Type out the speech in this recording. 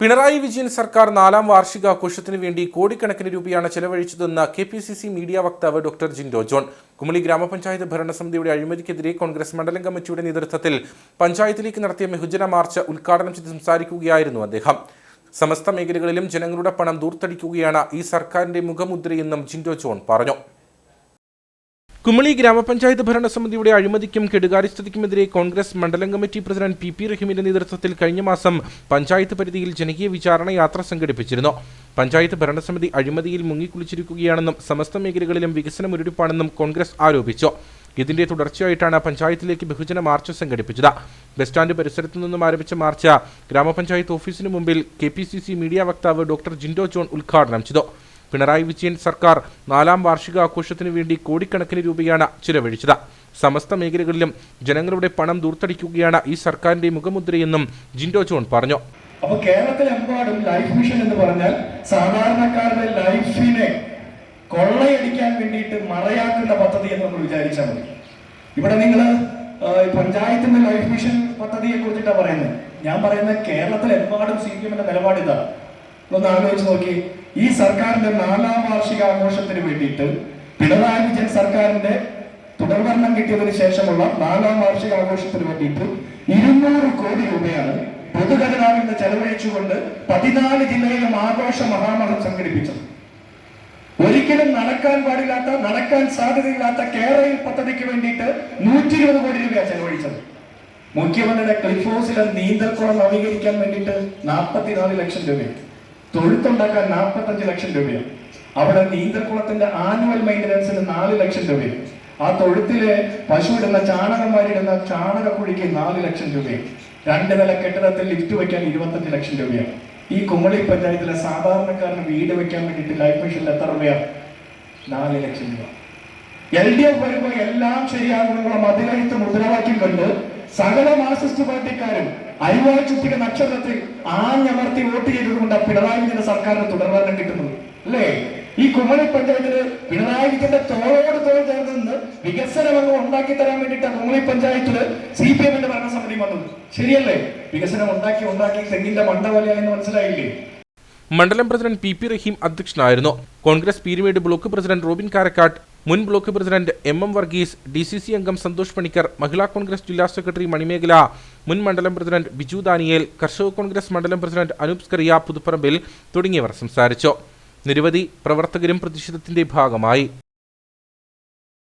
പിണറായി വിജയൻ സർക്കാർ നാലാം വാർഷികാഘോഷത്തിന് വേണ്ടി കോടിക്കണക്കിന് രൂപയാണ് ചെലവഴിച്ചതെന്ന് K P C C media വക്താവ് ഡോക്ടർ ജിൻഡോ ജോൺ. കുമളി ഗ്രാമപഞ്ചായത്ത് ഭരണസമിതിയുടെ അഴിമതിക്കെതിരെ കോൺഗ്രസ് മണ്ഡലം കമ്മിറ്റിയുടെ നേതൃത്വത്തിൽ പഞ്ചായത്തിലേക്ക് നടത്തിയ മെഹുജന മാർച്ച് ഉദ്ഘാടനം ചെയ്ത് സംസാരിക്കുകയായിരുന്നു അദ്ദേഹം. സമസ്ത മേഖലകളിലും ജനങ്ങളുടെ പണം ദൂർത്തടിക്കുകയാണ് ഈ സർക്കാരിന്റെ മുഖമുദ്രയെന്നും ജിൻഡോ ജോൺ പറഞ്ഞു. കുമളി ഗ്രാമപഞ്ചായത്ത് ഭരണസമിതിയുടെ അഴിമതിക്കും കെടുകാര്യസ്ഥതയ്ക്കുമെതിരെ കോൺഗ്രസ് മണ്ഡലം കമ്മിറ്റി പ്രസിഡന്റ് പി പി റഹീമിന്റെ നേതൃത്വത്തിൽ കഴിഞ്ഞ മാസം പഞ്ചായത്ത് പരിധിയിൽ ജനകീയ വിചാരണ യാത്ര സംഘടിപ്പിച്ചിരുന്നു. പഞ്ചായത്ത് ഭരണസമിതി അഴിമതിയിൽ മുങ്ങിക്കുളിച്ചിരിക്കുകയാണെന്നും സമസ്ത മേഖലകളിലും വികസനം ഉരുടിപ്പാണെന്നും കോൺഗ്രസ് ആരോപിച്ചു. ഇതിന്റെ തുടർച്ചയായിട്ടാണ് പഞ്ചായത്തിലേക്ക് ബഹുജന മാർച്ച് സംഘടിപ്പിച്ചത്. ബസ് സ്റ്റാൻഡ് പരിസരത്തു നിന്നും ആരംഭിച്ച മാർച്ച് ഗ്രാമപഞ്ചായത്ത് ഓഫീസിന് മുമ്പിൽ കെ മീഡിയ വക്താവ് ഡോക്ടർ ജിൻഡോ ജോൺ ഉദ്ഘാടനം ചെയ്തു. പിണറായി വിജയൻ സർക്കാർ നാലാം വാർഷികാഘോഷത്തിനു വേണ്ടി കോടിക്കണക്കിന് രൂപയാണ് ചിലവഴിച്ചത്. സമസ്ത മേഖലകളിലും ജനങ്ങളുടെ പണം ദൂർത്തടിക്കുകയാണ് ഈ സർക്കാരിന്റെ മുഖമുദ്രയെന്നും ജിൻഡോ ജോൺ പറഞ്ഞു. അപ്പൊ കേരളത്തിലെമ്പാടും ലൈഫ് മിഷൻ എന്ന് പറഞ്ഞാൽ സാധാരണക്കാരുടെ ലൈഫിനെ കൊള്ളയടിക്കാൻ വേണ്ടിയിട്ട് മറയാക്കുന്ന പദ്ധതി എന്ന് നമ്മൾ വിചാരിച്ചാൽ മതി. ഇവിടെ നിങ്ങൾ പഞ്ചായത്തിന്റെ ലൈഫ് മിഷൻ പദ്ധതിയെ കുറിച്ചിട്ടാണ് പറയുന്നത്. ഞാൻ പറയുന്നത് കേരളത്തിലെമ്പാടും സി പി എമ്മിന്റെ നിലപാട് ഇതാണ്. ഒന്ന് ആലോചിച്ച് നോക്കി. ഈ സർക്കാരിന്റെ നാലാം വാർഷിക ആഘോഷത്തിന് വേണ്ടിയിട്ട് പിണറായി വിജയൻ സർക്കാരിന്റെ തുടർഭരണം കിട്ടിയതിനു ശേഷമുള്ള നാലാം വാർഷിക ആഘോഷത്തിന് വേണ്ടിയിട്ട് ഇരുന്നൂറ് കോടി രൂപയാണ് പൊതുഖജനാവിൽ നിന്ന് ചെലവഴിച്ചുകൊണ്ട് പതിനാല് ജില്ലയിലും ആഘോഷ മഹാമഹം സംഘടിപ്പിച്ചത്. ഒരിക്കലും നടക്കാൻ പാടില്ലാത്ത നടക്കാൻ സാധ്യതയില്ലാത്ത കേരളയിൽ പദ്ധതിക്ക് വേണ്ടിയിട്ട് നൂറ്റി ഇരുപത് കോടി രൂപയാണ് ചെലവഴിച്ചത്. മുഖ്യമന്ത്രിയുടെ ക്ലിഫ് ഹൗസിലെ നീന്തൽക്കുളം നവീകരിക്കാൻ വേണ്ടിയിട്ട് നാൽപ്പത്തിനാല് ലക്ഷം രൂപയാണ് തൊഴുത്തുണ്ടാക്കാൻ നാൽപ്പത്തഞ്ച് ലക്ഷം രൂപയാണ് അവിടെ നീന്തൽക്കുളത്തിന്റെ ആനുവൽ മെയിന്റനൻസിന് നാല് ലക്ഷം രൂപയും. ആ തൊഴുത്തിലെ പശു ഇടുന്ന ചാണകന്മാരിടുന്ന ചാണകക്കുഴിക്ക് നാല് ലക്ഷം രൂപയും. രണ്ട് നില കെട്ടിടത്തിൽ ലിഫ്റ്റ് വയ്ക്കാൻ ഇരുപത്തഞ്ച് ലക്ഷം രൂപയാണ് ഈ കുമളി പഞ്ചായത്തിലെ സാധാരണക്കാരന് വീട് വെക്കാൻ വേണ്ടിയിട്ട് ലൈഫ് മിഷനിൽ എത്ര രൂപയാണ് നാല് ലക്ഷം രൂപ. എൽ ഡി എഫ് വരുമ്പോൾ എല്ലാം ശരിയാകുമെന്നുള്ള മതിലെഴുത്ത് മുദ്രാവാക്യം കൊണ്ട് സകല മാർക്സിസ്റ്റ് പാർട്ടിക്കാരും അരിവാൾ ചുറ്റിക നക്ഷത്രത്തിൽ ആഞ്ഞമർത്തി വോട്ട് ചെയ്തതുകൊണ്ട് പിണറായി വിജയന്റെ സർക്കാരിന് തുടർഭരണം കിട്ടുന്നത്. അല്ലേ? ഈ കുമളി പഞ്ചായത്തിൽ പിണറായി വിജയന്റെ തോളോട് തോൾ ചേർന്ന് നിന്ന് വികസനം അങ്ങ് ഉണ്ടാക്കി തരാൻ വേണ്ടിയിട്ടാണ് കുമളി പഞ്ചായത്തിൽ സി പി എമ്മിന്റെ ഭരണസമിതി വന്നത്. ശരിയല്ലേ? വികസനം ഉണ്ടാക്കി ഉണ്ടാക്കി തെങ്ങിന്റെ മണ്ടവലയായെന്ന് മനസ്സിലായില്ലേ? മണ്ഡലം പ്രസിഡന്റ് പി പി റഹീം അധ്യക്ഷനായിരുന്നു. Congress Peermade block president Robin Karakkattu മുൻ block president M M Varghese D C C അംഗം സന്തോഷ് പണിക്കർ മഹിളാ കോൺഗ്രസ് ജില്ലാ സെക്രട്ടറി മണിമേഖല മുൻ മണ്ഡലം പ്രസിഡന്റ് ബിജു ദാനിയേൽ കർഷക കോൺഗ്രസ് മണ്ഡലം പ്രസിഡന്റ് അനൂപ് സ്കറിയ പുതുപ്പറമ്പിൽ തുടങ്ങിയവർ സംസാരിച്ചു. നിരവധി പ്രവർത്തകരും പ്രതിഷേധത്തിന്റെ ഭാഗമായി.